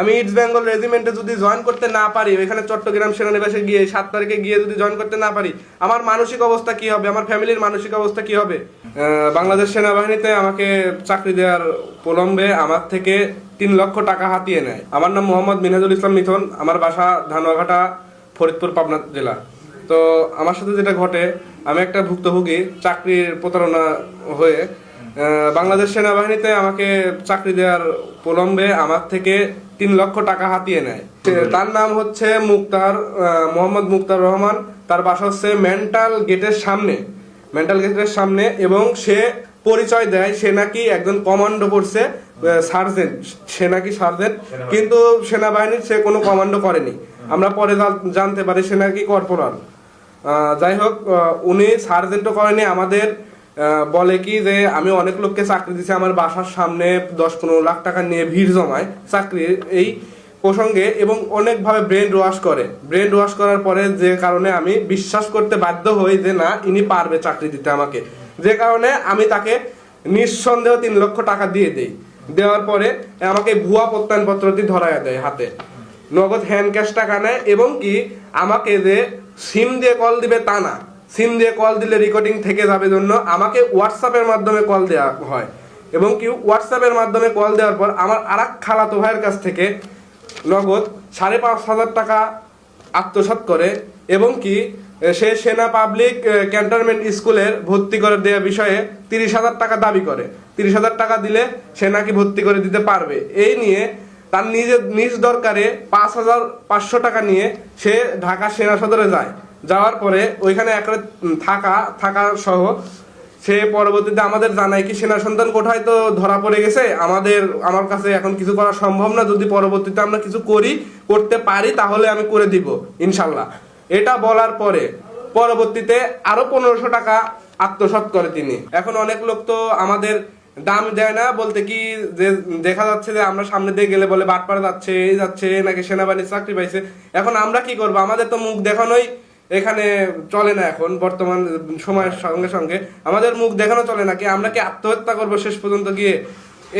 আমি ইস্ট বেঙ্গল রেজিমেন্টে যদি জয়েন করতে না পারি, এখানে চট্টগ্রাম সেনানিবাসে গিয়ে সাত তারিখে গিয়ে যদি জয়েন করতে না পারি, আমার মানসিক অবস্থা কি হবে? আমার ফ্যামিলির মানসিক অবস্থা কি হবে? বাংলাদেশ সেনাবাহিনীতে আমাকে চাকরি দেওয়ার প্রলম্বে আমার থেকে তিন লক্ষ টাকা হাতিয়ে নেয়। আমার নাম মোহাম্মদ মিনাজুল ইসলাম মিথন, আমার বাসা ধানুয়াঘাটা, ফরিদপুর, পাবনা জেলা। তো আমার সাথে যেটা ঘটে, আমি একটা ভুক্তভোগী, চাকরির প্রতারণা হয়ে বাংলাদেশ সেনাবাহিনীতে আমাকে চাকরি দেওয়ার প্রলম্বে আমার থেকে তিন লক্ষ টাকা হাতিয়ে নেয়। তার নাম হচ্ছে মুক্তার মোহাম্মদ মুক্তার রহমান। তার বাসা হচ্ছে মেন্টাল গেটের সামনে মেন্টাল গেটের সামনে এবং সে পরিচয় দেয় সে নাকি একজন কমান্ডো করছে সার্জেন্ট। সে নাকি সার্জেন্ট কিন্তু সেনাবাহিনীর সে কোনো কমান্ডো করেনি। আমরা পরে জানতে পারি সে নাকি কর্পোরাল। যাই হোক উনি সার্জেন্টও করেনি আমাদের বলে কি যে, আমি অনেক লোককে চাকরি দিছি, আমার বাসার সামনে দশ পনেরো লাখ টাকা নিয়ে ভিড় জমায় চাকরির এই প্রসঙ্গে এবং অনেকভাবে ব্রেন ওয়াশ করে। ব্রেন ওয়াশ করার পরে যে কারণে আমি বিশ্বাস করতে বাধ্য হই যে, না, ইনি পারবে চাকরি দিতে আমাকে। যে কারণে আমি তাকে নিঃসন্দেহ তিন লক্ষ টাকা দিয়ে দেই। দেওয়ার পরে আমাকে ভুয়া প্রত্যয়নপত্রটি ধরায় দেয় হাতে। নগদ হ্যান্ড ক্যাশ টাকা নেয় এবং কি, আমাকে যে সিম দিয়ে কল দিবে তা না। সিম দিয়ে কল দিলে রেকর্ডিং থেকে যাবে জন্য আমাকে হোয়াটসঅ্যাপের মাধ্যমে কল দেওয়া হয়। এবং কি হোয়াটসঅ্যাপের মাধ্যমে কল দেওয়ার পর আমার আর এক খালাতো ভাইয়ের কাছ থেকে নগদ সাড়ে পাঁচ হাজার টাকা আত্মসাৎ করে এবং কি সে সেনা পাবলিক ক্যান্টনমেন্ট স্কুলের ভর্তি করে দেওয়া বিষয়ে তিরিশ হাজার টাকা দাবি করে। তিরিশ হাজার টাকা দিলে সে নাকি ভর্তি করে দিতে পারবে। এই নিয়ে তার নিজের নিজ দরকারে পাঁচ হাজার পাঁচশো টাকা নিয়ে সে ঢাকা সেনা সদরে যায়। যাওয়ার পরে ওইখানে একটা থাকা থাকা সহ সে পরবর্তীতে আমাদের জানায় কি সেনা সন্তান কোথায় তো ধরা পড়ে গেছে, আমাদের, আমার কাছে এখন কিছু করা সম্ভব না, যদি পরবর্তীতে আমরা কিছু করি, করতে পারি, তাহলে আমি করে দিব, ইনশাল্লাহ। এটা বলার পরে পরবর্তীতে আরও পনেরোশো টাকা আত্মসাৎ করে তিনি। এখন অনেক লোক তো আমাদের দাম দেয় না, বলতে কি যে, দেখা যাচ্ছে যে আমরা সামনে দিয়ে গেলে বলে বাটপাড়া যাচ্ছে, এই যাচ্ছে, নাকি সেনাবাহিনীর চাকরি পাইছে। এখন আমরা কি করব? আমাদের তো মুখ দেখানোই এখানে চলে না এখন, বর্তমান সময়ের সঙ্গে সঙ্গে। আমাদের মুখ দেখানো চলে না কি, আমরা কি আত্মহত্যা করব শেষ পর্যন্ত গিয়ে?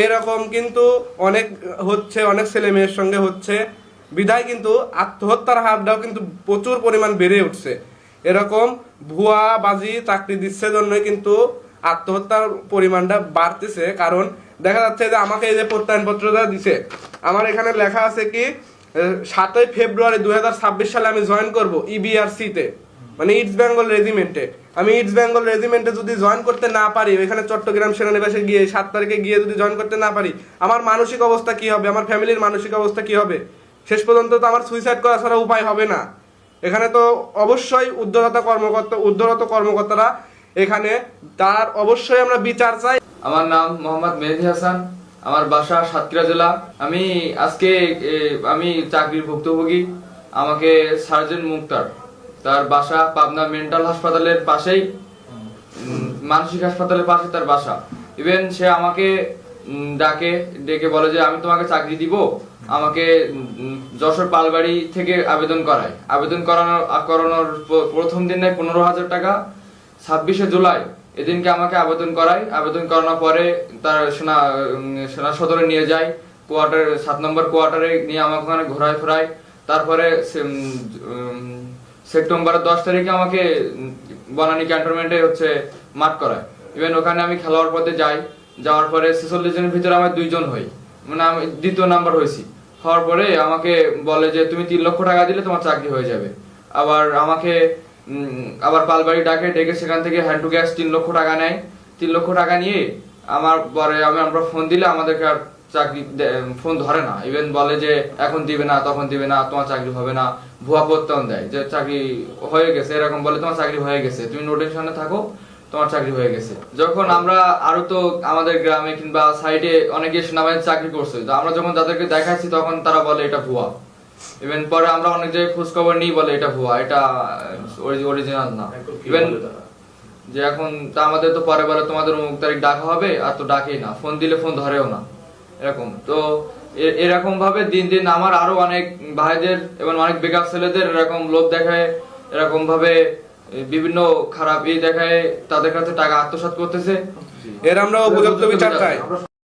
এরকম কিন্তু অনেক হচ্ছে, অনেক ছেলে মেয়ের সঙ্গে হচ্ছে। বিধায় কিন্তু আত্মহত্যার হারটাও কিন্তু প্রচুর পরিমাণ বেড়ে উঠছে। এরকম ভুয়া বাজি চাকরি দিচ্ছে জন্যই কিন্তু আত্মহত্যার পরিমাণটা বাড়তেছে। কারণ দেখা যাচ্ছে যে আমাকে এই যে প্রত্যয়নপত্রটা দিছে, আমার এখানে লেখা আছে কি সাতই ফেব্রুয়ারি দুই সালে আমি জয়েন করব ইবিআরসি তে। মানে ইস্ট বেঙ্গল রেজিমেন্টে আমি ইস্ট বেঙ্গল রেজিমেন্টে যদি জয়েন করতে না পারি, এখানে চট্টগ্রাম সেনানিবাসে গিয়ে সাত তারিখে গিয়ে যদি জয়েন করতে না পারি, আমার মানসিক অবস্থা কি হবে? আমার ফ্যামিলির মানসিক অবস্থা কি হবে? শেষ পর্যন্ত তো আমার সুইসাইড করা ছাড়া উপায় হবে না। এখানে তো অবশ্যই উদ্ধারতা কর্মকর্তা, উদ্ধারত কর্মকর্তারা এখানে। তার অবশ্যই আমরা বিচার চাই। আমার নাম মোহাম্মদ মেহেদি হাসান। আমার বাসা সাতক্ষীরা জেলা। আমি আজকে আমি চাকরির ভুক্তভোগী। আমাকে সার্জেন্ট মুক্তার, তার বাসা পাবনা মেন্টাল হাসপাতালের পাশেই মানসিক হাসপাতালের পাশে তার বাসা। ইভেন সে আমাকে ডাকে, ডেকে বলে যে, আমি তোমাকে চাকরি দিব। আমাকে যশোর পালবাড়ি থেকে আবেদন করায়। আবেদন করানোর করানোর প্রথম দিন নেয় পনেরো হাজার টাকা। ছাব্বিশে জুলাই এদিনকে আমাকে আবেদন করায়। আবেদন করানোর পরে তার সেনা সেনা সদরে নিয়ে যায়। কোয়ার্টার, সাত নম্বর কোয়ার্টারে নিয়ে আমাকে ওখানে ঘোরায় ফেরায়। তারপরে সেপ্টেম্বরের দশ তারিখে আমাকে বনানী ক্যান্টনমেন্টে হচ্ছে মাঠ করায়। ইভেন ওখানে আমি খেলোয়াড় পথে যাই। যাওয়ার পরে ছেচল্লিশ জনের ভিতরে আমি দুইজন হই। মানে আমি দ্বিতীয় নাম্বার হয়েছি। হওয়ার পরে আমাকে বলে যে, তুমি তিন লক্ষ টাকা দিলে তোমার চাকরি হয়ে যাবে। আবার আমাকে আবার পালবাড়ি ডাকে, ডেকে সেখান থেকে হ্যান্ড টু গ্যাস তিন লক্ষ টাকা নেয়। তিন লক্ষ টাকা নিয়ে আমার পরে আমি আমরা ফোন দিলে আমাদেরকে আর চাকরি ফোন ধরে না। ইভেন বলে যে, এখন দিবে না, তখন দিবে না, তোমার চাকরি হবে না। ভুয়া প্রত্যয়ন দেয় যে, চাকরি হয়ে গেছে। এরকম বলে, তোমার চাকরি হয়ে গেছে। তুমি নোটিফিকেশনে থাকো, তোমার চাকরি হয়ে গেছে। যখন আমরা আরও তো আমাদের গ্রামে কিংবা সাইডে অনেকে সেনাবাহিনীর চাকরি করছে আমরা যখন তাদেরকে দেখাচ্ছি, তখন তারা বলে, এটা ভুয়া। ইভেন পরে আমরা অনেক জায়গায় খোঁজ খবর নিই বলে এটা ভুয়া এটা অরিজিনাল না। ইভেন যে এখন তা আমাদের তো পরে বলে তোমাদের অমুক তারিখ ডাকা হবে আর তো ডাকেই না ফোন দিলে ফোন ধরেও না এরকম। তো এরকম ভাবে দিন দিন আমার আরও অনেক ভাইদের এবং অনেক বেকার ছেলেদের এরকম লোভ দেখায় এরকম ভাবে বিভিন্ন খারাপ ই দেখায় তাদের কাছে টাকা আত্মসাৎ করতেছে। এর আমরা উপযুক্ত বিচার চাই।